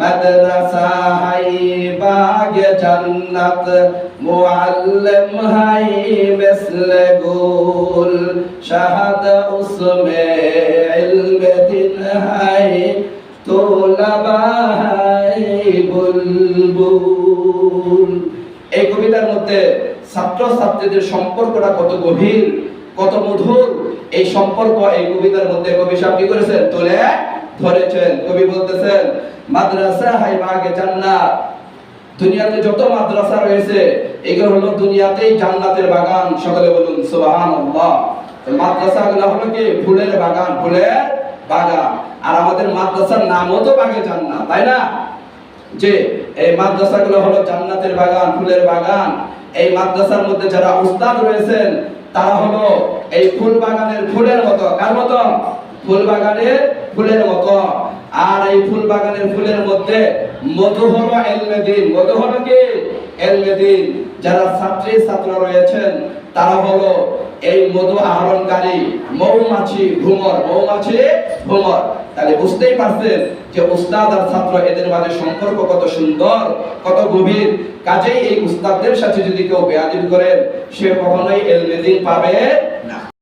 مدرسہ ہے باغ جنت معلم ہے مثل گل شہد اس میں علم دن ہے তোলাবা বুলবুল। এই কবিতার মধ্যে ছাত্র ছাত্রীদের সম্পর্কটা কত গভীর, কত মধুর। এই সম্পর্ক এই কবিতার মধ্যে কবি সাহেব কি করেছেন? তোলে ধরেছেন। কবি বলতেছেন মাদ্রাসা হাই বাগে জান্নাত। দুনিয়াতে যত মাদ্রাসা রয়েছে, এগুলো হলো দুনিয়াতেই জান্নাতের বাগান। সকলে বলুন, সুবহানাল্লাহ। মাদ্রাসা গুলো হলো কি? ফুলের বাগান ফুলের বাগান। আর আমাদের মাদ্রাসার নামও তো বাগে জান্নাত, তাই না? যে এই মাদ্রাসাগুলো হলো জান্নাতের বাগান, ফুলের বাগান। এই মাদ্রাসার মধ্যে যারা উস্তাদ রয়েছেন, তারা হলো এই ফুল বাগানের ফুলের মতো। কার মতো? ফুল বাগানের ফুলের মতো। আর এই ফুল মধ্যে এলমেদিন এলমেদিন যারা ছাত্রী, ছাত্র রয়েছেন, তারা হলো এই মধু আহরণকারী মৌমাছি মৌমাছি তাহলে বুঝতেই পারছেন যে উস্তাদ আর ছাত্র এদের মাঝে সম্পর্ক কত সুন্দর, কত গভীর। কাজেই এই উস্তাদদের সাথে যদি কেউ বেয়াদিল করেন, সে কখনোই এলমেদিন পাবে